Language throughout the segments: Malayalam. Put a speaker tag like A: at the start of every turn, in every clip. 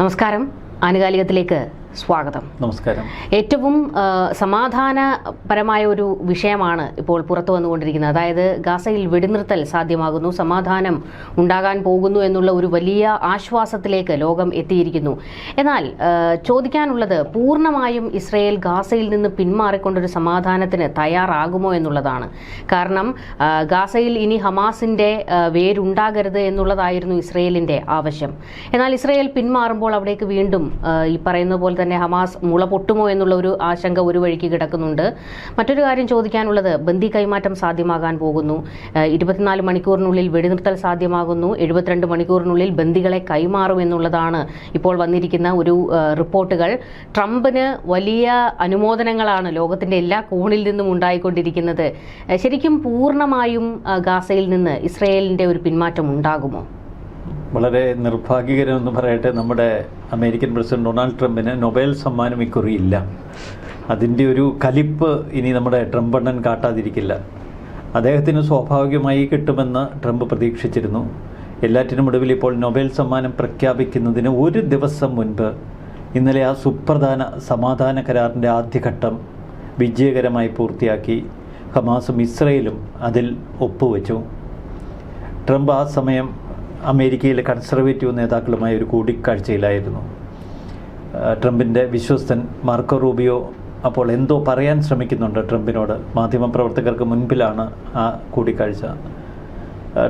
A: നമസ്കാരം. ആനുകാലികത്തിലേക്ക് സ്വാഗതം.
B: നമസ്കാരം.
A: ഏറ്റവും സമാധാനപരമായ ഒരു വിഷയമാണ് ഇപ്പോൾ പുറത്തു വന്നുകൊണ്ടിരിക്കുന്നത്. അതായത് ഗാസയിൽ വെടിനിർത്തൽ സാധ്യമാകുന്നു സമാധാനം ഉണ്ടാകാൻ പോകുന്നു എന്നുള്ള ഒരു വലിയ ആശ്വാസത്തിലേക്ക് ലോകം എത്തിയിരിക്കുന്നു. എന്നാൽ ചോദിക്കാനുള്ളത് പൂർണമായും ഇസ്രയേൽ ഗാസയിൽ നിന്ന് പിന്മാറിക്കൊണ്ടൊരു സമാധാനത്തിന് തയ്യാറാകുമോ എന്നുള്ളതാണ്. കാരണം ഗാസയിൽ ഇനി ഹമാസിന്റെ വേരുണ്ടാകരുത് എന്നുള്ളതായിരുന്നു ഇസ്രയേലിന്റെ ആവശ്യം. എന്നാൽ ഇസ്രയേൽ പിന്മാറുമ്പോൾ അവിടേക്ക് വീണ്ടും ഈ പറയുന്ന പോലെ തന്നെ ഹമാസ് മുള പൊട്ടുമോ എന്നുള്ള ഒരു ആശങ്ക ഒരു വഴിക്ക് കിടക്കുന്നുണ്ട്. മറ്റൊരു കാര്യം ചോദിക്കാനുള്ളത് ബന്ദി കൈമാറ്റം സാധ്യമാകാൻ പോകുന്നു. ഇരുപത്തിനാല് മണിക്കൂറിനുള്ളിൽ വെടിനിർത്തൽ സാധ്യമാകുന്നു. എഴുപത്തിരണ്ട് മണിക്കൂറിനുള്ളിൽ ബന്ദികളെ കൈമാറും എന്നുള്ളതാണ് ഇപ്പോൾ വന്നിരിക്കുന്ന ഒരു റിപ്പോർട്ടുകൾ. ട്രംപിന് വലിയ അനുമോദനങ്ങളാണ് ലോകത്തിന്റെ എല്ലാ കോണിൽ നിന്നും ഉണ്ടായിക്കൊണ്ടിരിക്കുന്നത്. ശരിക്കും പൂർണമായും ഗാസയിൽ നിന്ന് ഇസ്രയേലിന്റെ ഒരു പിന്മാറ്റം ഉണ്ടാകുമോ?
B: വളരെ നിർഭാഗ്യകരമെന്ന് പറയട്ടെ നമ്മുടെ അമേരിക്കൻ പ്രസിഡന്റ് ഡൊണാൾഡ് ട്രംപിന് നൊബേൽ സമ്മാനം ഇക്കുറി ഇല്ല. അതിന്റെ ഒരു കലിപ്പ് ഇനി നമ്മുടെ ട്രംപ് എണ്ണൻ കാട്ടാതിരിക്കില്ല. അദ്ദേഹത്തിന് സ്വാഭാവികമായി കിട്ടുമെന്ന് ട്രംപ് പ്രതീക്ഷിച്ചിരുന്നു. എല്ലാറ്റിനും ഒടുവിൽ ഇപ്പോൾ നൊബേൽ സമ്മാനം പ്രഖ്യാപിക്കുന്നതിന് ഒരു ദിവസം മുൻപ് ഇന്നലെ ആ സുപ്രധാന സമാധാന കരാറിന്റെ ആദ്യഘട്ടം വിജയകരമായി പൂർത്തിയാക്കി ഹമാസും ഇസ്രയേലും അതിൽ ഒപ്പുവെച്ചു. ട്രംപ് ആ സമയം അമേരിക്കയിലെ കൺസർവേറ്റീവ് നേതാക്കളുമായി ഒരു കൂടിക്കാഴ്ചയിലായിരുന്നു. ട്രംപിന്റെ വിശ്വസ്തൻ മാർക്കോ റൂബിയോ അപ്പോൾ എന്തോ പറയാൻ ശ്രമിക്കുന്നുണ്ട് ട്രംപിനോട്. മാധ്യമപ്രവർത്തകർക്ക് മുൻപിലാണ് ആ കൂടിക്കാഴ്ച.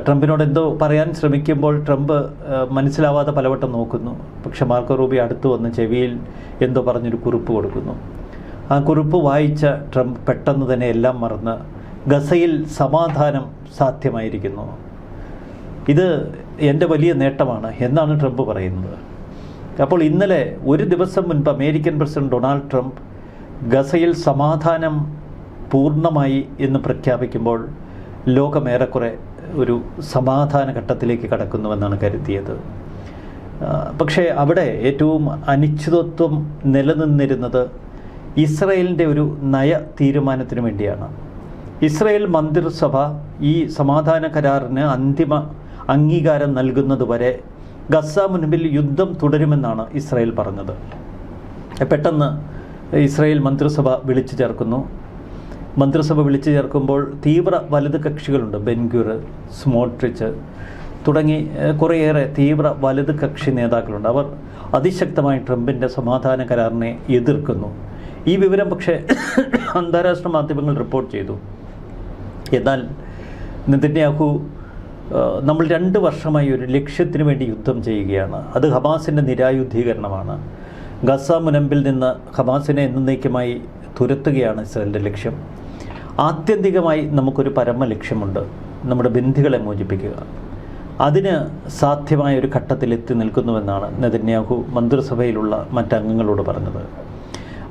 B: ട്രംപിനോട് എന്തോ പറയാൻ ശ്രമിക്കുമ്പോൾ ട്രംപ് മനസ്സിലാവാതെ പലവട്ടം നോക്കുന്നു. പക്ഷെ മാർക്കോ റൂബി അടുത്ത് വന്ന് ചെവിയിൽ എന്തോ പറഞ്ഞൊരു കുറിപ്പ് കൊടുക്കുന്നു. ആ കുറിപ്പ് വായിച്ച ട്രംപ് പെട്ടെന്ന് തന്നെ എല്ലാം മറന്ന് ഗസയിൽ സമാധാനം സാധ്യമായിരിക്കുന്നു. ഇത് എന്റെ വലിയ നേട്ടമാണ് എന്നാണ് ട്രംപ് പറയുന്നത്. അപ്പോൾ ഇന്നലെ ഒരു ദിവസം മുൻപ് അമേരിക്കൻ പ്രസിഡന്റ് ഡൊണാൾഡ് ട്രംപ് ഗസയിൽ സമാധാനം പൂർണമായി എന്ന് പ്രഖ്യാപിക്കുമ്പോൾ ലോകമേറെക്കുറെ ഒരു സമാധാന ഘട്ടത്തിലേക്ക് കടക്കുന്നുവെന്നാണ് കരുതിയത്. പക്ഷേ അവിടെ ഏറ്റവും അനിശ്ചിതത്വം നിലനിന്നിരുന്നത് ഇസ്രയേലിന്റെ ഒരു നയ തീരുമാനത്തിന് വേണ്ടിയാണ്. ഇസ്രയേൽ മന്ത്രിസഭ ഈ സമാധാന കരാറിന് അന്തിമ അംഗീകാരം നൽകുന്നതുവരെ ഗസ മുൻപിൽ യുദ്ധം തുടരുമെന്നാണ് ഇസ്രായേൽ പറഞ്ഞത്. പെട്ടെന്ന് ഇസ്രായേൽ മന്ത്രിസഭ വിളിച്ചു ചേർക്കുന്നു. മന്ത്രിസഭ വിളിച്ചു ചേർക്കുമ്പോൾ തീവ്ര വലത് കക്ഷികളുണ്ട്. ബെൻഗ്യൂർ സ്മോട്രിച്ച് തുടങ്ങി കുറേയേറെ തീവ്ര വലത് കക്ഷി നേതാക്കളുണ്ട്. അവർ അതിശക്തമായി ട്രംപിന്റെ സമാധാന കരാറിനെ എതിർക്കുന്നു. ഈ വിവരം പക്ഷേ അന്താരാഷ്ട്ര മാധ്യമങ്ങൾ റിപ്പോർട്ട് ചെയ്തു. എന്നാൽ നെതന്യാഹു നമ്മൾ രണ്ട് വർഷമായി ഒരു ലക്ഷ്യത്തിന് വേണ്ടി യുദ്ധം ചെയ്യുകയാണ്. അത് ഹമാസിന്റെ നിരായുദ്ധീകരണമാണ്. ഗസ മുനമ്പിൽ നിന്ന് ഹമാസിനെ എന്നേക്കുമായി തുരത്തുകയാണ് ഇസ്രേലിന്റെ ലക്ഷ്യം. ആത്യന്തികമായി നമുക്കൊരു പരമ ലക്ഷ്യമുണ്ട്. നമ്മുടെ ബന്ധികളെ മോചിപ്പിക്കുക. അതിന് സാധ്യമായ ഒരു ഘട്ടത്തിൽ എത്തി നിൽക്കുന്നുവെന്നാണ് നെതന്യാഹു മന്ത്രിസഭയിലുള്ള മറ്റംഗങ്ങളോട് പറഞ്ഞത്.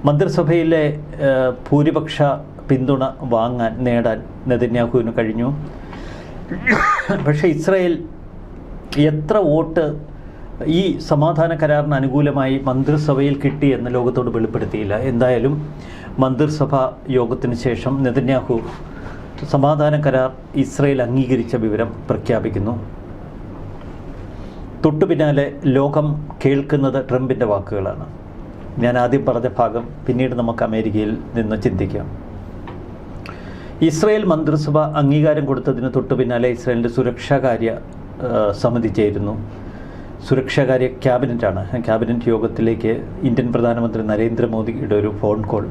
B: മന്ത്രിസഭയിലെ ഭൂരിപക്ഷ പിന്തുണ വാങ്ങാൻ നേടാൻ നെതന്യാഹുവിന് കഴിഞ്ഞു. പക്ഷേ ഇസ്രയേൽ എത്ര വോട്ട് ഈ സമാധാന കരാറിന് അനുകൂലമായി മന്ത്രിസഭയിൽ കിട്ടി എന്ന് ലോകത്തോട് വെളിപ്പെടുത്തിയില്ല. എന്തായാലും മന്ത്രിസഭ യോഗത്തിന് ശേഷം നെതന്യാഹു സമാധാന കരാർ ഇസ്രയേൽ അംഗീകരിച്ച വിവരം പ്രഖ്യാപിക്കുന്നു. തൊട്ടു പിന്നാലെ ലോകം കേൾക്കുന്നത് ട്രംപിന്റെ വാക്കുകളാണ്. ഞാൻ ആദ്യം പറഞ്ഞ ഭാഗം പിന്നീട് നമുക്ക് അമേരിക്കയിൽ നിന്ന് ചിന്തിക്കാം. ഇസ്രായേൽ മന്ത്രിസഭ അംഗീകാരം കൊടുത്തതിന് തൊട്ടു പിന്നാലെ ഇസ്രയേലിന്റെ സുരക്ഷാകാര്യ സമിതി ചേരുന്നു. സുരക്ഷാകാര്യ ക്യാബിനറ്റാണ്. ക്യാബിനറ്റ് യോഗത്തിലേക്ക് ഇന്ത്യൻ പ്രധാനമന്ത്രി നരേന്ദ്രമോദിയുടെ ഒരു phone call.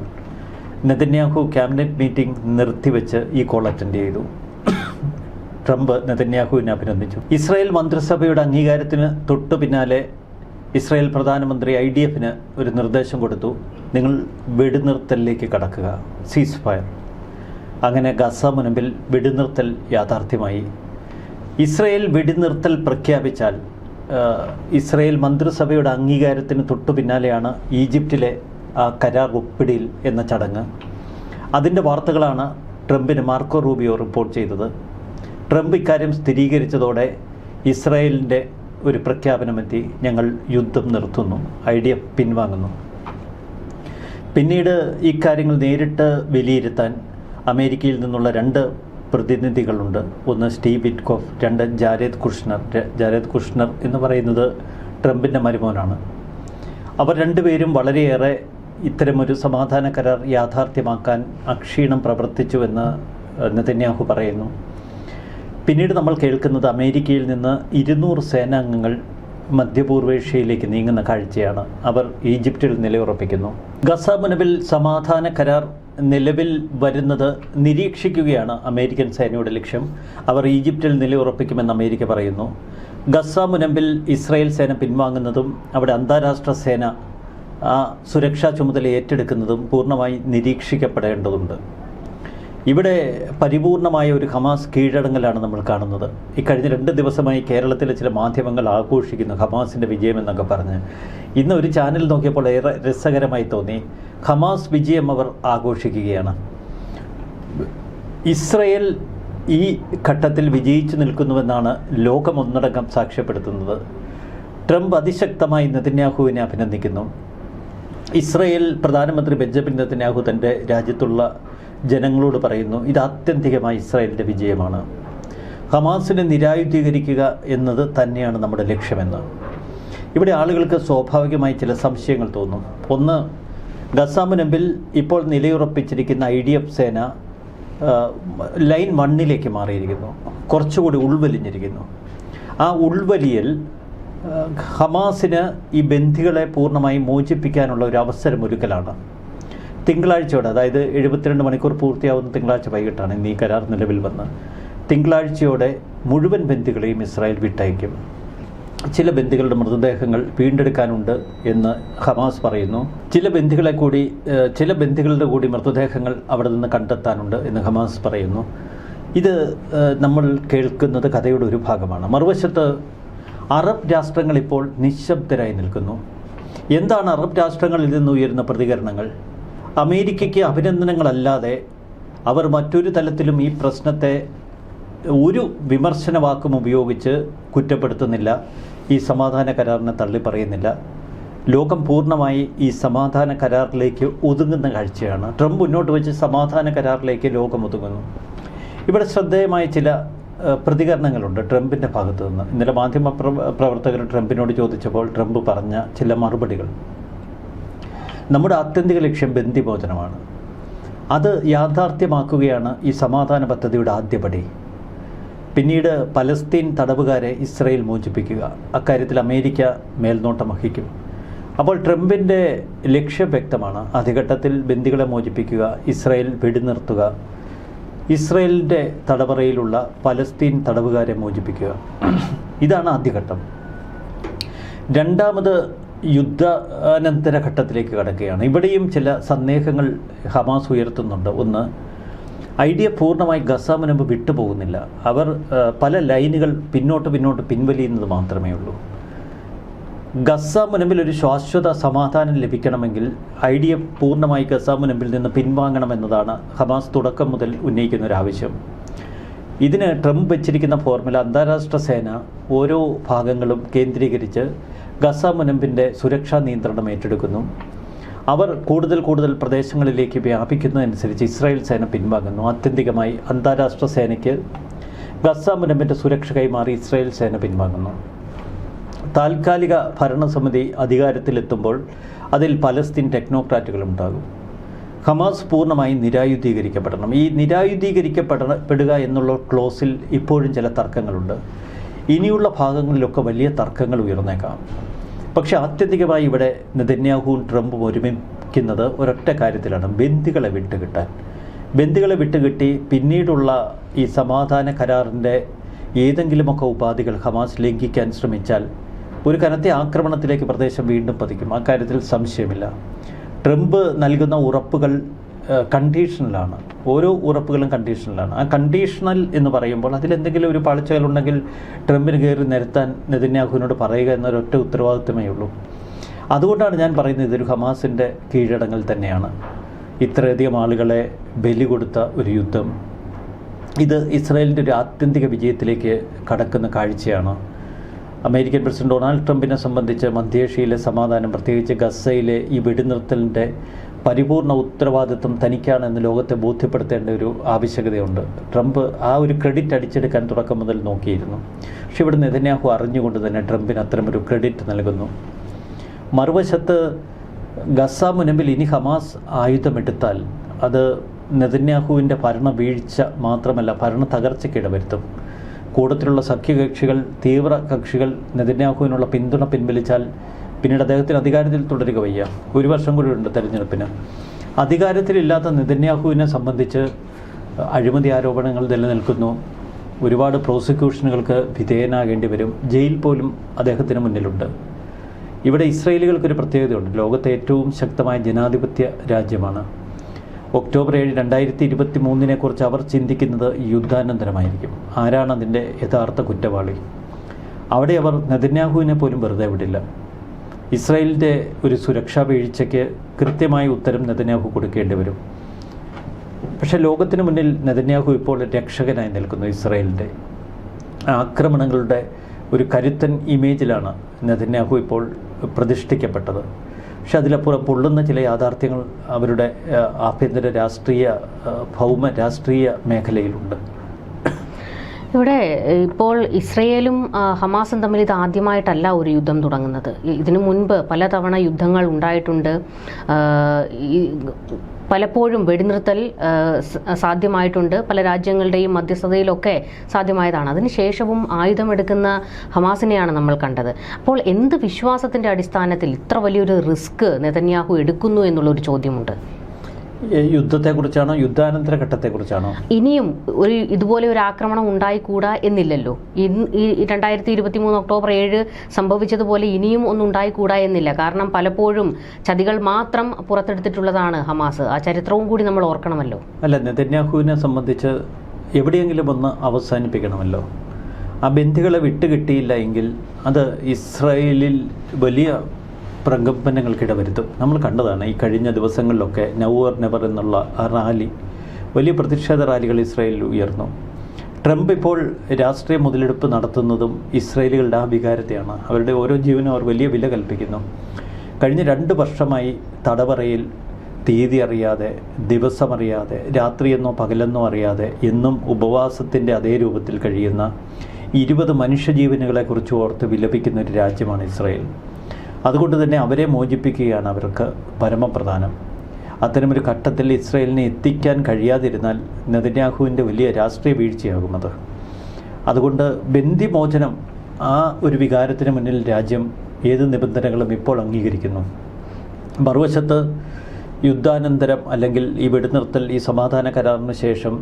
B: Netanyahu cabinet meeting നിർത്തിവെച്ച് ഈ കോൾ അറ്റൻഡ് ചെയ്തു. ട്രംപ് നെതന്യാഹുവിനെ അഭിനന്ദിച്ചു. ഇസ്രായേൽ മന്ത്രിസഭയുടെ അംഗീകാരത്തിന് തൊട്ടു പിന്നാലെ ഇസ്രായേൽ പ്രധാനമന്ത്രി ഐ ഡി എഫിന് ഒരു നിർദ്ദേശം കൊടുത്തു. നിങ്ങൾ വെടിനിർത്തലിലേക്ക് കടക്കുക. സീസ് ഫയർ അങ്ങനെ ഗസ മുനമ്പിൽ വെടിനിർത്തൽ യാഥാർത്ഥ്യമായി. ഇസ്രയേൽ വെടിനിർത്തൽ പ്രഖ്യാപിച്ചാൽ ഇസ്രയേൽ മന്ത്രിസഭയുടെ അംഗീകാരത്തിന് തൊട്ടു പിന്നാലെയാണ് ഈജിപ്തിലെ കരാർ ഒപ്പിടിയിൽ എന്ന ചടങ്ങ്. അതിന്റെ വാർത്തകളാണ് ട്രംപിന് മാർക്കോ റൂബിയോ റിപ്പോർട്ട് ചെയ്തത്. ട്രംപ് ഇക്കാര്യം സ്ഥിരീകരിച്ചതോടെ ഇസ്രയേലിന്റെ ഒരു പ്രഖ്യാപനമെത്തി ഞങ്ങൾ യുദ്ധം നിർത്തുന്നു ഐ ഡി പിൻവാങ്ങുന്നു. പിന്നീട് ഇക്കാര്യങ്ങൾ നേരിട്ട് വിലയിരുത്താൻ അമേരിക്കയിൽ നിന്നുള്ള രണ്ട് പ്രതിനിധികളുണ്ട്. ഒന്ന് സ്റ്റീവ് വിറ്റ്കോഫ് രണ്ട് ജാരേദ് കുഷ്ണർ ജാരേദ് കുഷ്ണർ എന്ന് പറയുന്നത് ട്രംപിന്റെ മരുമോനാണ്. അവർ രണ്ടുപേരും വളരെയേറെ ഇത്തരമൊരു സമാധാന കരാർ യാഥാർത്ഥ്യമാക്കാൻ അക്ഷീണം പ്രവർത്തിച്ചുവെന്ന് നെതന്യാഹു പറയുന്നു. പിന്നീട് നമ്മൾ കേൾക്കുന്നത് അമേരിക്കയിൽ നിന്ന് ഇരുന്നൂറ് സേനാംഗങ്ങൾ മധ്യപൂർവേഷ്യയിലേക്ക് നീങ്ങുന്ന കാഴ്ചയാണ്. അവർ ഈജിപ്തിൽ നിലയുറപ്പിക്കുന്നു. ഗസ മുനബിൽ സമാധാന കരാർ നിലവിൽ വരുന്നത് നിരീക്ഷിക്കുകയാണ് അമേരിക്കൻ സേനയുടെ ലക്ഷ്യം. അവർ ഈജിപ്തിൽ നിലയുറപ്പിക്കുമെന്ന് അമേരിക്ക പറയുന്നു. ഗസ മുനമ്പിൽ ഇസ്രായേൽ സേന പിൻവാങ്ങുന്നതും അവിടെ അന്താരാഷ്ട്ര സേന ആ സുരക്ഷാ ചുമതല ഏറ്റെടുക്കുന്നതും പൂർണമായി നിരീക്ഷിക്കപ്പെടേണ്ടതുണ്ട്. ഇവിടെ പരിപൂർണമായ ഒരു ഹമാസ് കീഴടങ്ങലാണ് നമ്മൾ കാണുന്നത്. ഈ കഴിഞ്ഞ രണ്ട് ദിവസമായി കേരളത്തിലെ ചില മാധ്യമങ്ങൾ ആഘോഷിക്കുന്നു ഹമാസിന്റെ വിജയം എന്നൊക്കെ പറഞ്ഞ്. ഇന്ന് ഒരു ചാനൽ നോക്കിയപ്പോൾ ഏറെ രസകരമായി തോന്നി. ഹമാസ് വിജയം അവർ ആഘോഷിക്കുകയാണ്. ഇസ്രയേൽ ഈ ഘട്ടത്തിൽ വിജയിച്ചു നിൽക്കുന്നുവെന്നാണ് ലോകമൊന്നടങ്കം സാക്ഷ്യപ്പെടുത്തുന്നത്. ട്രംപ് അതിശക്തമായി നെതന്യാഹുവിനെ അഭിനന്ദിക്കുന്നു. ഇസ്രയേൽ പ്രധാനമന്ത്രി ബെഞ്ചമിൻ നെതന്യാഹു തന്റെ രാജ്യത്തുള്ള ജനങ്ങളോട് പറയുന്നു ഇത് ആത്യന്തികമായി ഇസ്രായേലിന്റെ വിജയമാണ്. ഹമാസിനെ നിരായുധീകരിക്കുക എന്നത് തന്നെയാണ് നമ്മുടെ ലക്ഷ്യമെന്ന്. ഇവിടെ ആളുകൾക്ക് സ്വാഭാവികമായി ചില സംശയങ്ങൾ തോന്നും. ഒന്ന് ഗസാമുനമ്പിൽ ഇപ്പോൾ നിലയുറപ്പിച്ചിരിക്കുന്ന ഐ ഡി എഫ് സേന ലൈൻ വണ്ണിലേക്ക് മാറിയിരിക്കുന്നു. കുറച്ചുകൂടി ഉൾവലിഞ്ഞിരിക്കുന്നു. ആ ഉൾവലിയൽ ഹമാസിന് ഈ ബന്ധികളെ പൂർണമായി മോചിപ്പിക്കാനുള്ള ഒരു അവസരം ഒരുക്കലാണ്. തിങ്കളാഴ്ചയോടെ അതായത് എഴുപത്തിരണ്ട് മണിക്കൂർ പൂർത്തിയാവുന്ന തിങ്കളാഴ്ച വൈകിട്ടാണ് ഇന്ന് ഈ കരാർ നിലവിൽ വന്ന് തിങ്കളാഴ്ചയോടെ മുഴുവൻ ബന്ദികളെയും ഇസ്രായേൽ വിട്ടയക്കും. ചില ബന്ദികളുടെ മൃതദേഹങ്ങൾ വീണ്ടെടുക്കാനുണ്ട് എന്ന് ഹമാസ് പറയുന്നു. ചില ബന്ദികളെ കൂടി ചില ബന്ദികളുടെ കൂടി മൃതദേഹങ്ങൾ അവിടെ നിന്ന് കണ്ടെത്താനുണ്ട് എന്ന് ഹമാസ് പറയുന്നു. ഇത് നമ്മൾ കേൾക്കുന്നത് കഥയുടെ ഒരു ഭാഗമാണ്. മറുവശത്ത് അറബ് രാഷ്ട്രങ്ങൾ ഇപ്പോൾ നിശബ്ദരായി നിൽക്കുന്നു. എന്താണ് അറബ് രാഷ്ട്രങ്ങളിൽ നിന്ന് ഉയരുന്ന പ്രതികരണങ്ങൾ? അമേരിക്കയ്ക്ക് അഭിനന്ദനങ്ങളല്ലാതെ അവർ മറ്റൊരു തലത്തിലും ഈ പ്രശ്നത്തെ ഒരു വിമർശന വാക്കും ഉപയോഗിച്ച് കുറ്റപ്പെടുത്തുന്നില്ല. ഈ സമാധാന കരാറിനെ തള്ളി പറയുന്നില്ല. ലോകം പൂർണമായി ഈ സമാധാന കരാറിലേക്ക് ഒതുങ്ങുന്ന കാഴ്ചയാണ്. ട്രംപ് മുന്നോട്ട് വെച്ച് സമാധാന കരാറിലേക്ക് ലോകം ഒതുങ്ങുന്നു. ഇവിടെ ശ്രദ്ധേയമായ ചില പ്രതികരണങ്ങളുണ്ട് ട്രംപിന്റെ ഭാഗത്തു നിന്ന് ഇന്നലെ മാധ്യമ പ്രവ- പ്രവർത്തകർ ട്രംപിനോട് ചോദിച്ചപ്പോൾ ട്രംപ് പറഞ്ഞ ചില മറുപടികൾ. നമ്മുടെ ആത്യന്തിക ലക്ഷ്യം ബന്ധിമോചനമാണ് അത് യാഥാർത്ഥ്യമാക്കുകയാണ് ഈ സമാധാന പദ്ധതിയുടെ ആദ്യപടി. പിന്നീട് പലസ്തീൻ തടവുകാരെ ഇസ്രയേൽ മോചിപ്പിക്കുക. അക്കാര്യത്തിൽ അമേരിക്ക മേൽനോട്ടം വഹിക്കും. അപ്പോൾ ട്രംപിന്റെ ലക്ഷ്യം വ്യക്തമാണ്. ആദ്യഘട്ടത്തിൽ ബന്ദികളെ മോചിപ്പിക്കുക ഇസ്രയേൽ വെടിനിർത്തുക ഇസ്രയേലിന്റെ തടവറയിലുള്ള പലസ്തീൻ തടവുകാരെ മോചിപ്പിക്കുക. ഇതാണ് ആദ്യഘട്ടം. രണ്ടാമത് യുദ്ധാനന്തര ഘട്ടത്തിലേക്ക് കടക്കുകയാണ്. ഇവിടെയും ചില സന്ദേഹങ്ങൾ ഹമാസ് ഉയർത്തുന്നുണ്ട്. ഒന്ന് ഐ ഡി പൂർണമായി ഗസ മുനമ്പ് വിട്ടുപോകുന്നില്ല. അവർ പല ലൈനുകൾ പിന്നോട്ട് പിന്നോട്ട് പിൻവലിയുന്നത് മാത്രമേ ഉള്ളൂ. ഗസ മുനമ്പിൽ ഒരു ശാശ്വത സമാധാനം ലഭിക്കണമെങ്കിൽ ഐ ഡി പൂർണമായി ഗസ മുനമ്പിൽ നിന്ന് പിൻവാങ്ങണം പിൻവാങ്ങണമെന്നതാണ് ഹമാസ് തുടക്കം മുതൽ ഉന്നയിക്കുന്ന ഒരു ആവശ്യം. ഇതിന് ട്രംപ് വെച്ചിരിക്കുന്ന ഫോർമുല അന്താരാഷ്ട്ര സേന ഓരോ ഭാഗങ്ങളും കേന്ദ്രീകരിച്ച് ഗസ മുനമ്പിന്റെ സുരക്ഷാ നിയന്ത്രണം ഏറ്റെടുക്കുന്നു. അവർ കൂടുതൽ കൂടുതൽ പ്രദേശങ്ങളിലേക്ക് വ്യാപിക്കുന്നതനുസരിച്ച് ഇസ്രായേൽ സേന പിൻവാങ്ങുന്നു. ആത്യന്തികമായി അന്താരാഷ്ട്ര സേനയ്ക്ക് ഗസ മുനമ്പിന്റെ സുരക്ഷ കൈമാറി ഇസ്രായേൽ സേന പിൻവാങ്ങുന്നു. താൽക്കാലിക ഭരണസമിതി അധികാരത്തിലെത്തുമ്പോൾ അതിൽ പലസ്തീൻ ടെക്നോക്രാറ്റുകൾ ഉണ്ടാകും ഹമാസ് പൂർണമായി നിരായുധീകരിക്കപ്പെടണം. ഈ നിരായുധീകരിക്കപ്പെടപ്പെടുക എന്നുള്ള ക്ലോസിൽ ഇപ്പോഴും ചില തർക്കങ്ങളുണ്ട്. ഇനിയുള്ള ഭാഗങ്ങളിലൊക്കെ വലിയ തർക്കങ്ങൾ ഉയർന്നേക്കാം. പക്ഷേ ആത്യന്തികമായി ഇവിടെ നെതന്യാഹുവും ട്രംപും ഒരുമിക്കുന്നത് ഒരൊറ്റ കാര്യത്തിലാണ്. ബന്ദികളെ വിട്ടുകിട്ടാൻ. ബന്ദികളെ വിട്ടുകിട്ടി പിന്നീടുള്ള ഈ സമാധാന കരാറിന്റെ ഏതെങ്കിലുമൊക്കെ ഉപാധികൾ ഹമാസ് ലംഘിക്കാൻ ശ്രമിച്ചാൽ ഒരു കനത്തെ ആക്രമണത്തിലേക്ക് പ്രദേശം വീണ്ടും പതിക്കും. അക്കാര്യത്തിൽ സംശയമില്ല. ട്രംപ് നൽകുന്ന ഉറപ്പുകൾ കണ്ടീഷണലാണ് ഓരോ ഉറപ്പുകളും കണ്ടീഷണലാണ് ആ കണ്ടീഷണൽ എന്ന് പറയുമ്പോൾ അതിലെന്തെങ്കിലും ഒരു പാളിച്ചകളുണ്ടെങ്കിൽ ട്രംപിന് കയറി നിരത്താൻ നെതിന്യാഹുവിനോട് പറയുക എന്നൊരൊറ്റ ഉത്തരവാദിത്വമേ ഉള്ളൂ. അതുകൊണ്ടാണ് ഞാൻ പറയുന്നത് ഇതൊരു ഹമാസിന്റെ കീഴടങ്ങൾ തന്നെയാണ്. ഇത്രയധികം ആളുകളെ ബലി കൊടുത്ത ഒരു യുദ്ധം. ഇത് ഇസ്രായേലിന്റെ ഒരു ആത്യന്തിക വിജയത്തിലേക്ക് കടക്കുന്ന കാഴ്ചയാണ്. അമേരിക്കൻ പ്രസിഡന്റ് ഡൊണാൾഡ് ട്രംപിനെ സംബന്ധിച്ച് മധ്യേഷ്യയിലെ സമാധാനം പ്രത്യേകിച്ച് ഗസയിലെ ഈ വെടിനിർത്തലിന്റെ പരിപൂർണ ഉത്തരവാദിത്വം തനിക്കാണെന്ന് ലോകത്തെ ബോധ്യപ്പെടുത്തേണ്ട ഒരു ആവശ്യകതയുണ്ട്. ട്രംപ് ആ ഒരു ക്രെഡിറ്റ് അടിച്ചെടുക്കാൻ തുടക്കം മുതൽ നോക്കിയിരുന്നു. പക്ഷെ ഇവിടെ നെതന്യാഹു അറിഞ്ഞുകൊണ്ട് തന്നെ ട്രംപിന് അത്തരമൊരു ക്രെഡിറ്റ് നൽകുന്നു. മറുവശത്ത് ഗസ മുനമ്പിൽ ഇനി ഹമാസ് ആയുധമെടുത്താൽ അത് നെതന്യാഹുവിന്റെ ഭരണ വീഴ്ച മാത്രമല്ല ഭരണ തകർച്ചയ്ക്ക് ഇടവരുത്തും. കൂട്ടത്തിലുള്ള സഖ്യകക്ഷികൾ തീവ്ര കക്ഷികൾ നെതന്യാഹുവിനുള്ള പിന്തുണ പിൻവലിച്ചാൽ പിന്നീട് അദ്ദേഹത്തിന് അധികാരത്തിൽ തുടരുക വയ്യ. ഒരു വർഷം കൂടി ഉണ്ട് തെരഞ്ഞെടുപ്പിന്. അധികാരത്തിലില്ലാത്ത നിതന്യാഹുവിനെ സംബന്ധിച്ച് അഴിമതി ആരോപണങ്ങൾ നിലനിൽക്കുന്നു. ഒരുപാട് പ്രോസിക്യൂഷനുകൾക്ക് വിധേയനാകേണ്ടി വരും. ജയിൽ പോലും അദ്ദേഹത്തിന് മുന്നിലുണ്ട്. ഇവിടെ ഇസ്രയേലുകൾക്കൊരു പ്രത്യേകതയുണ്ട്. ലോകത്തെ ഏറ്റവും ശക്തമായ ജനാധിപത്യ രാജ്യമാണ്. ഒക്ടോബർ ഏഴ് രണ്ടായിരത്തി ഇരുപത്തി മൂന്നിനെക്കുറിച്ച് അവർ ചിന്തിക്കുന്നത് യുദ്ധാനന്തരമായിരിക്കും. ആരാണ് അതിന്റെ യഥാർത്ഥ കുറ്റവാളി? അവിടെ അവർ നെതന്യാഹുവിനെ പോലും വെറുതെ വിടില്ല. ഇസ്രായേലിന്റെ ഒരു സുരക്ഷാ വീഴ്ചയ്ക്ക് കൃത്യമായ ഉത്തരം നെതന്യാഹു കൊടുക്കേണ്ടി വരും. പക്ഷേ ലോകത്തിന് മുന്നിൽ നെതന്യാഹു ഇപ്പോൾ രക്ഷകനായി നിൽക്കുന്നു ഇസ്രായേലിന്റെ. ആക്രമണങ്ങളുടെ ഒരു കരുത്തൻ ഇമേജിലാണ് നെതന്യാഹു ഇപ്പോൾ പ്രതിഷ്ഠിക്കപ്പെട്ടത്. പക്ഷെ അതിലപ്പുറം പൊള്ളുന്ന ചില യാഥാർത്ഥ്യങ്ങൾ അവരുടെ ആഭ്യന്തര രാഷ്ട്രീയ ഭൗമ രാഷ്ട്രീയ മേഖലയിലുണ്ട്.
A: ഇവിടെ ഇപ്പോൾ ഇസ്രയേലും ഹമാസും തമ്മിൽ ഇത് ആദ്യമായിട്ടല്ല ഒരു യുദ്ധം തുടങ്ങുന്നത്. ഇതിനു മുൻപ് പലതവണ യുദ്ധങ്ങൾ ഉണ്ടായിട്ടുണ്ട്. പലപ്പോഴും വെടിനിർത്തൽ സാധ്യമായിട്ടുണ്ട്. പല രാജ്യങ്ങളുടെയും മധ്യസ്ഥതയിലൊക്കെ സാധ്യമായതാണ്. അതിനുശേഷവും ആയുധമെടുക്കുന്ന ഹമാസിനെയാണ് നമ്മൾ കണ്ടത്. അപ്പോൾ എന്ത് വിശ്വാസത്തിന്റെ അടിസ്ഥാനത്തിൽ ഇത്ര വലിയൊരു റിസ്ക് നെതന്യാഹു എടുക്കുന്നു എന്നുള്ളൊരു ചോദ്യമുണ്ട്?
B: യുദ്ധത്തെക്കുറിച്ചാണോ യുദ്ധാനന്തര ഘട്ടത്തെക്കുറിച്ചാണോ
A: ഇനിയും ഒരു ഇതുപോലെ ഒരു ആക്രമണം ഉണ്ടായിക്കൂടാ എന്നില്ലല്ലോ. ഇന്ന് ഈ രണ്ടായിരത്തി ഇരുപത്തി മൂന്ന് ഒക്ടോബർ ഏഴ് സംഭവിച്ചതുപോലെ ഇനിയും ഒന്നും ഉണ്ടായിക്കൂടാ എന്നില്ല. കാരണം പലപ്പോഴും ചതികൾ മാത്രം പുറത്തെടുത്തിട്ടുള്ളതാണ് ഹമാസ്. ആ ചരിത്രവും കൂടി നമ്മൾ ഓർക്കണമല്ലോ.
B: അല്ല നെതന്യാഹുവിനെ സംബന്ധിച്ച് എവിടെയെങ്കിലും ഒന്ന് അവസാനിപ്പിക്കണമല്ലോ. ആ ബന്ധികളെ വിട്ടുകിട്ടിയില്ല എങ്കിൽ അത് ഇസ്രയേലിൽ വലിയ പ്രകമ്പനങ്ങൾക്കിടവരുത്തും. നമ്മൾ കണ്ടതാണ് ഈ കഴിഞ്ഞ ദിവസങ്ങളിലൊക്കെ നവർ നെവർ എന്നുള്ള റാലി വലിയ പ്രതിഷേധ റാലികൾ ഇസ്രായേലിൽ ഉയർന്നു. ട്രംപ് ഇപ്പോൾ രാഷ്ട്രീയ മുതലെടുപ്പ് നടത്തുന്നതും ഇസ്രായേലുകളുടെ ആ വികാരത്തെയാണ് അവരുടെ ഓരോ ജീവനും അവർ വലിയ വില കൽപ്പിക്കുന്നു. കഴിഞ്ഞ രണ്ട് വർഷമായി തടവറയിൽ തീയതി അറിയാതെ ദിവസമറിയാതെ രാത്രിയെന്നോ പകലെന്നോ അറിയാതെ എന്നും ഉപവാസത്തിന്റെ അതേ രൂപത്തിൽ കഴിയുന്ന ഇരുപത് മനുഷ്യജീവനുകളെക്കുറിച്ച് ഓർത്ത് വിലപിക്കുന്ന ഒരു രാജ്യമാണ് ഇസ്രായേൽ. അതുകൊണ്ട് തന്നെ അവരെ മോചിപ്പിക്കുകയാണ് അവർക്ക് പരമപ്രധാനം. അത്തരമൊരു ഘട്ടത്തിൽ ഇസ്രയേലിനെ എത്തിക്കാൻ കഴിയാതിരുന്നാൽ നെതന്യാഹുവിന്റെ വലിയ രാഷ്ട്രീയ വീഴ്ചയാകും അത്. അതുകൊണ്ട് ബന്ദിമോചനം ആ ഒരു വികാരത്തിന് മുന്നിൽ രാജ്യം ഏത് നിബന്ധനകളും ഇപ്പോൾ അംഗീകരിക്കുന്നു. മറുവശത്ത് യുദ്ധാനന്തരം അല്ലെങ്കിൽ ഈ വെടിനിർത്തൽ ഈ സമാധാന കരാറിന് ശേഷം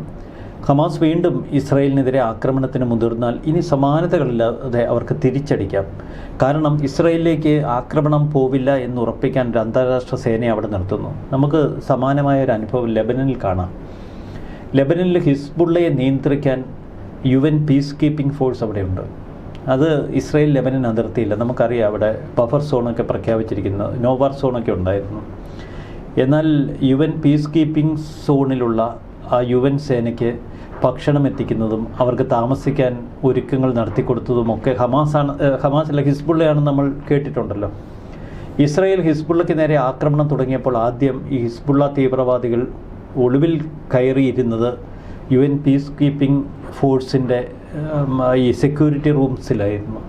B: ഹമാസ് വീണ്ടും ഇസ്രായേലിനെതിരെ ആക്രമണത്തിന് മുതിർന്നാൽ ഇനി സമാനതകളില്ലാതെ അവർക്ക് തിരിച്ചടിക്കാം. കാരണം ഇസ്രായേലിലേക്ക് ആക്രമണം പോവില്ല എന്ന് ഉറപ്പിക്കാൻ ഒരു അന്താരാഷ്ട്ര സേനയെ അവിടെ നിർത്തുന്നു. നമുക്ക് സമാനമായ ഒരു അനുഭവം ലെബനനിൽ കാണാം. ലെബനനിൽ ഹിസ്ബുള്ളയെ നിയന്ത്രിക്കാൻ U N peace keeping force അവിടെയുണ്ട്. അത് ഇസ്രായേൽ ലെബനൻ അതിർത്തിയില്ല. നമുക്കറിയാം അവിടെ ബഫർ സോണൊക്കെ പ്രഖ്യാപിച്ചിരിക്കുന്നു. നോവാർ സോണൊക്കെ ഉണ്ടായിരുന്നു. എന്നാൽ യു എൻ പീസ് കീപ്പിംഗ് സോണിലുള്ള ആ യു എൻ സേനയ്ക്ക് ഭക്ഷണം എത്തിക്കുന്നതും അവർക്ക് താമസിക്കാൻ ഒരുക്കങ്ങൾ നടത്തിക്കൊടുത്തതും ഒക്കെ ഹമാസാണ് ഏഹ് ഹമാസ് അല്ല ഹിസ്ബുള്ളയാണ് നമ്മൾ കേട്ടിട്ടുണ്ടല്ലോ. ഇസ്രായേൽ ഹിസ്ബുള്ളയ്ക്ക് നേരെ ആക്രമണം തുടങ്ങിയപ്പോൾ ആദ്യം ഈ ഹിസ്ബുള്ള തീവ്രവാദികൾ ഒളിവിൽ കയറിയിരുന്നത് യു എൻ പീസ് കീപ്പിംഗ് ഫോഴ്സിന്റെ ഈ സെക്യൂരിറ്റി റൂംസിലായിരുന്നു.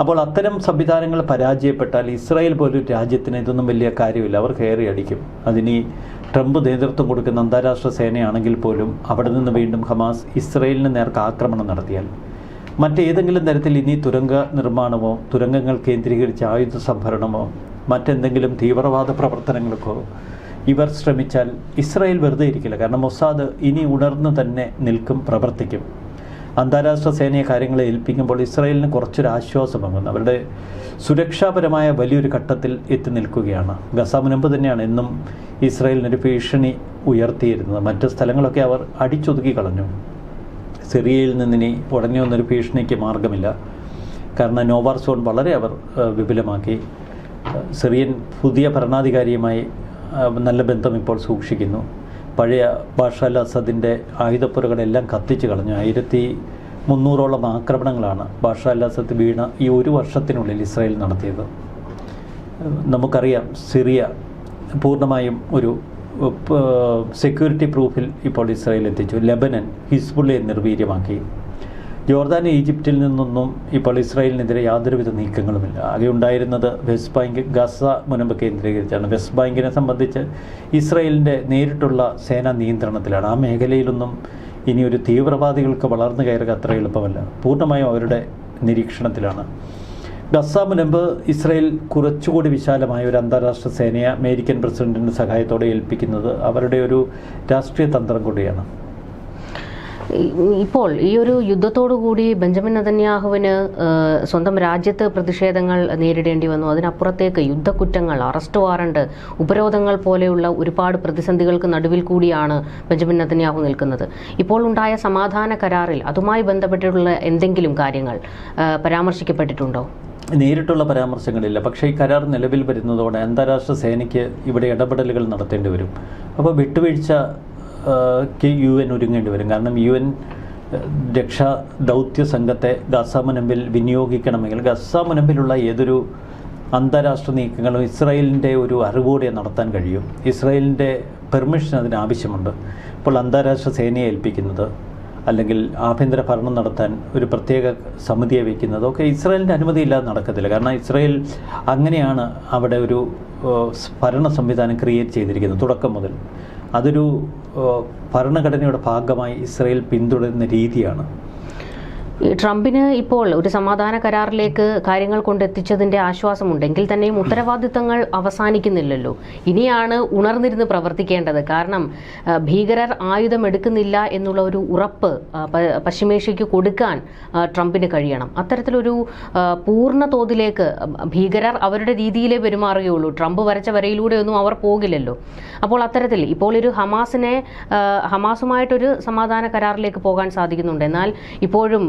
B: അപ്പോൾ അത്തരം സംവിധാനങ്ങൾ പരാജയപ്പെട്ടാൽ ഇസ്രായേൽ പോലൊരു രാജ്യത്തിന് ഇതൊന്നും വലിയ കാര്യമില്ല. അവർ കയറി അടിക്കും. അതിനി ട്രംപ് നേതൃത്വം കൊടുക്കുന്ന അന്താരാഷ്ട്ര സേനയാണെങ്കിൽ പോലും അവിടെ നിന്ന് വീണ്ടും ഹമാസ് ഇസ്രയേലിന് നേർക്ക് ആക്രമണം നടത്തിയാൽ മറ്റേതെങ്കിലും തരത്തിൽ ഇനി തുരങ്ക നിർമ്മാണമോ തുരങ്കങ്ങൾ കേന്ദ്രീകരിച്ച ആയുധ സംഭരണമോ മറ്റെന്തെങ്കിലും തീവ്രവാദ പ്രവർത്തനങ്ങൾക്കോ ഇവർ ശ്രമിച്ചാൽ ഇസ്രായേൽ വെറുതെ ഇരിക്കില്ല. കാരണം മൊസാദ് ഇനി ഉണർന്നു തന്നെ നിൽക്കും പ്രവർത്തിക്കും. അന്താരാഷ്ട്ര സേനയെ കാര്യങ്ങളെ ഏൽപ്പിക്കുമ്പോൾ ഇസ്രായേലിന് കുറച്ചൊരു ആശ്വാസമാകുന്നു അവരുടെ സുരക്ഷാപരമായ വലിയൊരു ഘട്ടത്തിൽ എത്തി നിൽക്കുകയാണ്. ഗസ മുനമ്പ് തന്നെയാണ് എന്നും ഇസ്രായേലിനൊരു ഭീഷണി ഉയർത്തിയിരുന്നത്. മറ്റ് സ്ഥലങ്ങളൊക്കെ അവർ അടിച്ചൊതുക്കി കളഞ്ഞു. സിറിയയിൽ നിന്നിനി ഉടനെ ഒന്നൊരു ഭീഷണിക്ക് മാർഗമില്ല. കാരണം നോവാർ സോൺ വളരെ അവർ വിപുലമാക്കി. സിറിയൻ പുതിയ ഭരണാധികാരിയുമായി നല്ല ബന്ധം ഇപ്പോൾ സൂക്ഷിക്കുന്നു. പഴയ ബാഷ അൽ അസദിന്റെ ആയുധപ്പുരകളെല്ലാം കത്തിച്ചു കളഞ്ഞു. ആയിരത്തി മുന്നൂറോളം ആക്രമണങ്ങളാണ് ബാഷ അസദ് വീണ ഈ ഒരു വർഷത്തിനുള്ളിൽ ഇസ്രായേൽ നടത്തിയത്. നമുക്കറിയാം സിറിയ പൂർണമായും ഒരു സെക്യൂരിറ്റി പ്രൂഫിൽ ഇപ്പോൾ ഇസ്രായേൽ എത്തിച്ചു. ലെബനൻ ഹിസ്ബുള്ളയെ നിർവീര്യമാക്കി. ജോർദാൻ ഈജിപ്തിൽ നിന്നൊന്നും ഇപ്പോൾ ഇസ്രായേലിനെതിരെ യാതൊരുവിധ നീക്കങ്ങളുമില്ല. ആകെ ഉണ്ടായിരുന്നത് വെസ്റ്റ് ബാങ്ക് ഗസ മുനമ്പ് കേന്ദ്രീകരിച്ചാണ്. വെസ്റ്റ് ബാങ്കിനെ സംബന്ധിച്ച് ഇസ്രായേലിന്റെ നേരിട്ടുള്ള സേനാ നിയന്ത്രണത്തിലാണ്. ആ മേഖലയിലൊന്നും ഇനി ഒരു തീവ്രവാദികൾക്ക് വളർന്നു കയറുക അത്ര എളുപ്പമല്ല. പൂർണമായും അവരുടെ നിരീക്ഷണത്തിലാണ്. ഗസ മുനമ്പ് ഇസ്രായേൽ കുറച്ചുകൂടി വിശാലമായ ഒരു അന്താരാഷ്ട്ര സേനയെ അമേരിക്കൻ പ്രസിഡന്റിന്റെ സഹായത്തോടെ ഏൽപ്പിക്കുന്നത് അവരുടെ ഒരു രാഷ്ട്രീയ തന്ത്രം കൂടിയാണ്.
A: ഇപ്പോൾ ഈ ഒരു യുദ്ധത്തോടുകൂടി ബെഞ്ചമിൻ നതന്യാഹുവിന് സ്വന്തം രാജ്യത്ത് പ്രതിഷേധങ്ങൾ നേരിടേണ്ടി വന്നു. അതിനപ്പുറത്തേക്ക് യുദ്ധക്കുറ്റങ്ങൾ അറസ്റ്റ് വാറണ്ട് ഉപരോധങ്ങൾ പോലെയുള്ള ഒരുപാട് പ്രതിസന്ധികൾക്ക് നടുവിൽ കൂടിയാണ് ബെഞ്ചമിൻ നതന്യാഹു നിൽക്കുന്നത്. ഇപ്പോൾ ഉണ്ടായ സമാധാന കരാറിൽ അതുമായി ബന്ധപ്പെട്ടിട്ടുള്ള എന്തെങ്കിലും കാര്യങ്ങൾ പരാമർശിക്കപ്പെട്ടിട്ടുണ്ടോ?
B: നേരിട്ടുള്ള പരാമർശങ്ങളില്ല. പക്ഷേ ഈ കരാർ നിലവിൽ വരുന്നതോടെ അന്താരാഷ്ട്ര സേനയ്ക്ക് ഇവിടെ ഇടപെടലുകൾ നടത്തേണ്ടി വരും. അപ്പോൾ വിട്ടുവീഴ്ച യു എൻ ഒരുങ്ങേണ്ടി വരും. കാരണം യു എൻ രക്ഷാ ദൗത്യ സംഘത്തെ ഗസ മുനമ്പിൽ വിനിയോഗിക്കണമെങ്കിൽ ഗസ മുനമ്പിലുള്ള ഏതൊരു അന്താരാഷ്ട്ര നീക്കങ്ങളും ഇസ്രായേലിന്റെ ഒരു അറിവോടെ നടത്താൻ കഴിയും. ഇസ്രായേലിന്റെ പെർമിഷൻ അതിന് ആവശ്യമുണ്ട്. ഇപ്പോൾ അന്താരാഷ്ട്ര സേനയെ ഏൽപ്പിക്കുന്നത് അല്ലെങ്കിൽ ആഭ്യന്തര ഭരണം നടത്താൻ ഒരു പ്രത്യേക സമിതിയെ വയ്ക്കുന്നത് ഒക്കെ ഇസ്രായേലിന്റെ അനുമതിയില്ലാതെ നടക്കത്തില്ല. കാരണം ഇസ്രായേൽ അങ്ങനെയാണ് അവിടെ ഒരു ഭരണ സംവിധാനം ക്രിയേറ്റ് ചെയ്തിരിക്കുന്നത് തുടക്കം മുതൽ. അതൊരു ഭരണഘടനയുടെ ഭാഗമായി ഇസ്രയേൽ പിന്തുടരുന്ന രീതിയാണ്.
A: ട്രംപിന് ഇപ്പോൾ ഒരു സമാധാന കരാറിലേക്ക് കാര്യങ്ങൾ കൊണ്ടെത്തിച്ചതിന്റെ ആശ്വാസമുണ്ടെങ്കിൽ തന്നെയും ഉത്തരവാദിത്തങ്ങൾ അവസാനിക്കുന്നില്ലല്ലോ. ഇനിയാണ് ഉണർന്നിരുന്ന് പ്രവർത്തിക്കേണ്ടത്. കാരണം ഭീകരർ ആയുധം എടുക്കുന്നില്ല എന്നുള്ള ഒരു ഉറപ്പ് പശ്ചിമേഷ്യക്ക് കൊടുക്കാൻ ട്രംപിന് കഴിയണം. അത്തരത്തിലൊരു പൂർണ തോതിലേക്ക് ഭീകരർ അവരുടെ രീതിയിലേ പെരുമാറുകയുള്ളൂ. ട്രംപ് വരച്ച വരയിലൂടെയൊന്നും അവർ പോകില്ലല്ലോ. അപ്പോൾ അത്തരത്തിൽ ഇപ്പോൾ ഒരു ഹമാസിനെ ഹമാസുമായിട്ടൊരു സമാധാന കരാറിലേക്ക് പോകാൻ സാധിക്കുന്നുണ്ട്. എന്നാൽ ഇപ്പോഴും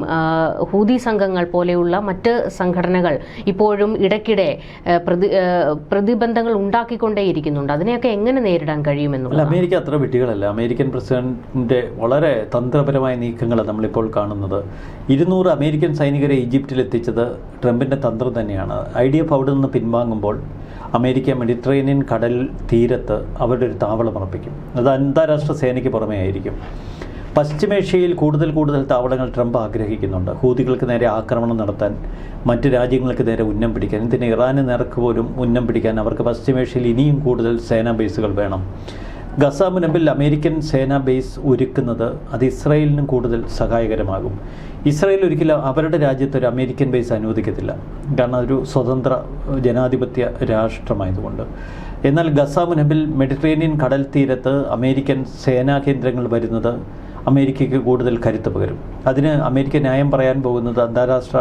A: ഹൂതി സംഘങ്ങൾ പോലെയുള്ള മറ്റ് സംഘടനകൾ ഇപ്പോഴും ഇടയ്ക്കിടെ പ്രതി പ്രതിബന്ധങ്ങൾ ഉണ്ടാക്കിക്കൊണ്ടേയിരിക്കുന്നുണ്ട്. അതിനെയൊക്കെ എങ്ങനെ നേരിടാൻ
B: കഴിയുമെന്നുള്ള
A: കഴിയുമെന്നുള്ളത്
B: അമേരിക്ക അത്ര വിട്ടികളല്ല. അമേരിക്കൻ പ്രസിഡന്റിന്റെ വളരെ തന്ത്രപരമായ നീക്കങ്ങളാണ് നമ്മളിപ്പോൾ കാണുന്നത്. ഇരുന്നൂറ് അമേരിക്കൻ സൈനികരെ ഈജിപ്തിൽ എത്തിച്ചത് ട്രംപിന്റെ തന്ത്രം തന്നെയാണ്. ഐ ഡി എഫ് അവിടെ നിന്ന് പിൻവാങ്ങുമ്പോൾ അമേരിക്ക മെഡിറ്ററേനിയൻ കടൽ തീരത്ത് അവരുടെ ഒരു താവളം ഉറപ്പിക്കും. അത് അന്താരാഷ്ട്ര സേനയ്ക്ക് പുറമേ ആയിരിക്കും. പശ്ചിമേഷ്യയിൽ കൂടുതൽ കൂടുതൽ താവളങ്ങൾ ട്രംപ് ആഗ്രഹിക്കുന്നുണ്ട്. ഹൂതികൾക്ക് നേരെ ആക്രമണം നടത്താൻ മറ്റ് രാജ്യങ്ങൾക്ക് നേരെ ഉന്നം പിടിക്കാൻ. ഇതിന് ഇറാന് നേർക്ക് പോലും ഉന്നം പിടിക്കാൻ അവർക്ക് പശ്ചിമേഷ്യയിൽ ഇനിയും കൂടുതൽ സേനാ ബേസുകൾ വേണം. ഗസ മുനമ്പിൽ അമേരിക്കൻ സേനാ ബേസ് ഒരുക്കുന്നത് അത് ഇസ്രായേലിനും കൂടുതൽ സഹായകരമാകും. ഇസ്രായേൽ ഒരിക്കലും അവരുടെ രാജ്യത്ത് ഒരു അമേരിക്കൻ ബേസ് അനുവദിക്കത്തില്ല. കാരണം അതൊരു സ്വതന്ത്ര ജനാധിപത്യ രാഷ്ട്രമായതുകൊണ്ട്. എന്നാൽ ഗസ മുനമ്പിൽ മെഡിറ്ററേനിയൻ കടൽ തീരത്ത് അമേരിക്കൻ സേനാ കേന്ദ്രങ്ങൾ വരുന്നത് അമേരിക്കയ്ക്ക് കൂടുതൽ കരുത്ത് പകരും. അതിന് അമേരിക്ക ന്യായം പറയാൻ പോകുന്നത് അന്താരാഷ്ട്ര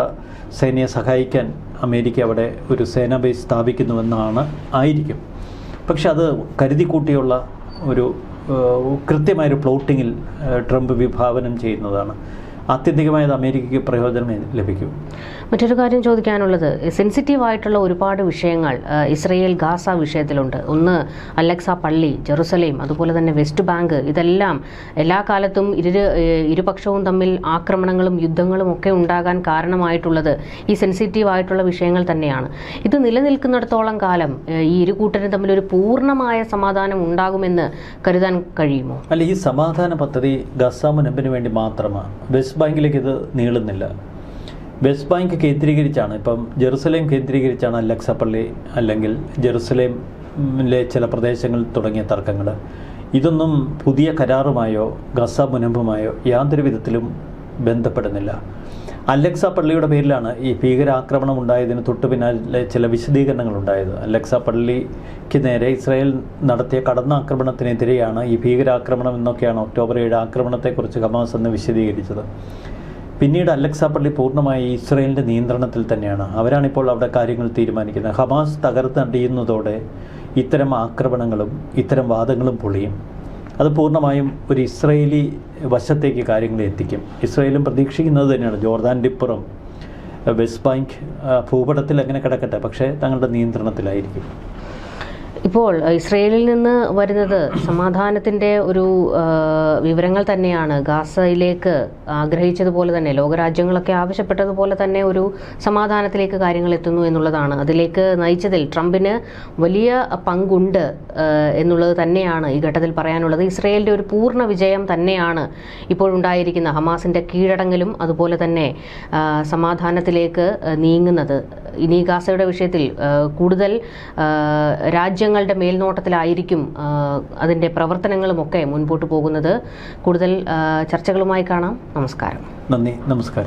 B: സേനയെ സഹായിക്കാൻ അമേരിക്ക അവിടെ ഒരു സേനാ ബേസ് സ്ഥാപിക്കുന്നുവെന്നാണ് ആയിരിക്കും. പക്ഷെ അത് കരുതിക്കൂട്ടിയുള്ള ഒരു കൃത്യമായൊരു പ്ലോട്ടിങ്ങിൽ ട്രംപ് വിഭാവനം ചെയ്യുന്നതാണ്. ആത്യന്തികമായത് അമേരിക്കയ്ക്ക് പ്രയോജനമേ ലഭിക്കും.
A: മറ്റൊരു കാര്യം ചോദിക്കാനുള്ളത് സെൻസിറ്റീവ് ആയിട്ടുള്ള ഒരുപാട് വിഷയങ്ങൾ ഇസ്രയേൽ ഗാസ വിഷയത്തിലുണ്ട്. ഒന്ന് അലക്സ പള്ളി ജെറുസലേം അതുപോലെ തന്നെ വെസ്റ്റ് ബാങ്ക് ഇതെല്ലാം എല്ലാ കാലത്തും ഇരു ഇരുപക്ഷവും തമ്മിൽ ആക്രമണങ്ങളും യുദ്ധങ്ങളും ഒക്കെ ഉണ്ടാകാൻ കാരണമായിട്ടുള്ളത് ഈ സെൻസിറ്റീവ് ആയിട്ടുള്ള വിഷയങ്ങൾ തന്നെയാണ്. ഇത് നിലനിൽക്കുന്നിടത്തോളം കാലം ഈ ഇരു കൂട്ടരും തമ്മിൽ ഒരു പൂർണമായ സമാധാനം ഉണ്ടാകുമെന്ന് കരുതാൻ കഴിയുമോ?
B: അല്ല ഈ സമാധാന പദ്ധതി ഗസ മുനമ്പിന് വേണ്ടി മാത്രമാണ്. വെസ്റ്റ് ബാങ്കിലേക്ക് ഇത് നീളുന്നില്ല. വെസ്റ്റ് ബാങ്ക് കേന്ദ്രീകരിച്ചാണ് ഇപ്പം ജെറുസലേം കേന്ദ്രീകരിച്ചാണ് ലക്സപ്പള്ളി അല്ലെങ്കിൽ ജെറുസലേമിലെ ചില പ്രദേശങ്ങൾ തുടങ്ങിയ തർക്കങ്ങൾ ഇതൊന്നും പുതിയ കരാറുമായോ ഗസ മുനമ്പുമായോ യാതൊരു വിധത്തിലും ബന്ധപ്പെടുന്നില്ല. അലക്സ പള്ളിയുടെ പേരിലാണ് ഈ ഭീകരാക്രമണം ഉണ്ടായതിന് തൊട്ടു പിന്നാലെ ചില വിശദീകരണങ്ങൾ ഉണ്ടായത് അലക്സ പള്ളിക്ക് നേരെ ഇസ്രായേൽ നടത്തിയ കടന്നാക്രമണത്തിനെതിരെയാണ് ഈ ഭീകരാക്രമണം എന്നൊക്കെയാണ് ഒക്ടോബർ ഏഴ് ആക്രമണത്തെക്കുറിച്ച് ഹമാസ് എന്ന് വിശദീകരിച്ചത്. പിന്നീട് അലക്സ പള്ളി പൂർണമായി ഇസ്രായേലിന്റെ നിയന്ത്രണത്തിൽ തന്നെയാണ്. അവരാണിപ്പോൾ അവിടെ കാര്യങ്ങൾ തീരുമാനിക്കുന്നത്. ഹമാസ് തകർത്തടിയുന്നതോടെ ഇത്തരം ആക്രമണങ്ങളും ഇത്തരം വാദങ്ങളും പൊളിയും. അത് പൂർണമായും ഒരു ഇസ്രയേലി വശത്തേക്ക് കാര്യങ്ങൾ എത്തിക്കും. ഇസ്രയേലും പ്രതീക്ഷിക്കുന്നത് തന്നെയാണ്. ജോർദാന്റെ ഇപ്പുറം വെസ്റ്റ് ബാങ്ക് ഭൂപടത്തിൽ അങ്ങനെ കിടക്കട്ടെ. പക്ഷേ തങ്ങളുടെ നിയന്ത്രണത്തിലായിരിക്കും.
A: ഇപ്പോൾ ഇസ്രയേലിൽ നിന്ന് വരുന്നത് സമാധാനത്തിന്റെ ഒരു വിവരങ്ങൾ തന്നെയാണ്. ഗാസയിലേക്ക് ആഗ്രഹിച്ചതുപോലെ തന്നെ ലോകരാജ്യങ്ങളൊക്കെ ആവശ്യപ്പെട്ടതുപോലെ തന്നെ ഒരു സമാധാനത്തിലേക്ക് കാര്യങ്ങൾ എത്തുന്നു എന്നുള്ളതാണ്. അതിലേക്ക് നയിച്ചതിൽ ട്രംപിന് വലിയ പങ്കുണ്ട് എന്നുള്ളത് തന്നെയാണ് ഈ ഘട്ടത്തിൽ പറയാനുള്ളത്. ഇസ്രയേലിന്റെ ഒരു പൂർണ വിജയം തന്നെയാണ് ഇപ്പോഴുണ്ടായിരിക്കുന്ന ഹമാസിന്റെ കീഴടങ്ങലും അതുപോലെ തന്നെ സമാധാനത്തിലേക്ക് നീങ്ങുന്നത്. ഇനി ഗാസയുടെ വിഷയത്തിൽ കൂടുതൽ ആ, രാജ്യങ്ങളുടെ മേൽനോട്ടത്തിലായിരിക്കും അതിന്റെ പ്രവർത്തനങ്ങളുമൊക്കെ മുൻപോട്ട് പോകുന്നത്. കൂടുതൽ ചർച്ചകളുമായി കാണാം. നമസ്കാരം.
B: നന്ദി. നമസ്കാരം.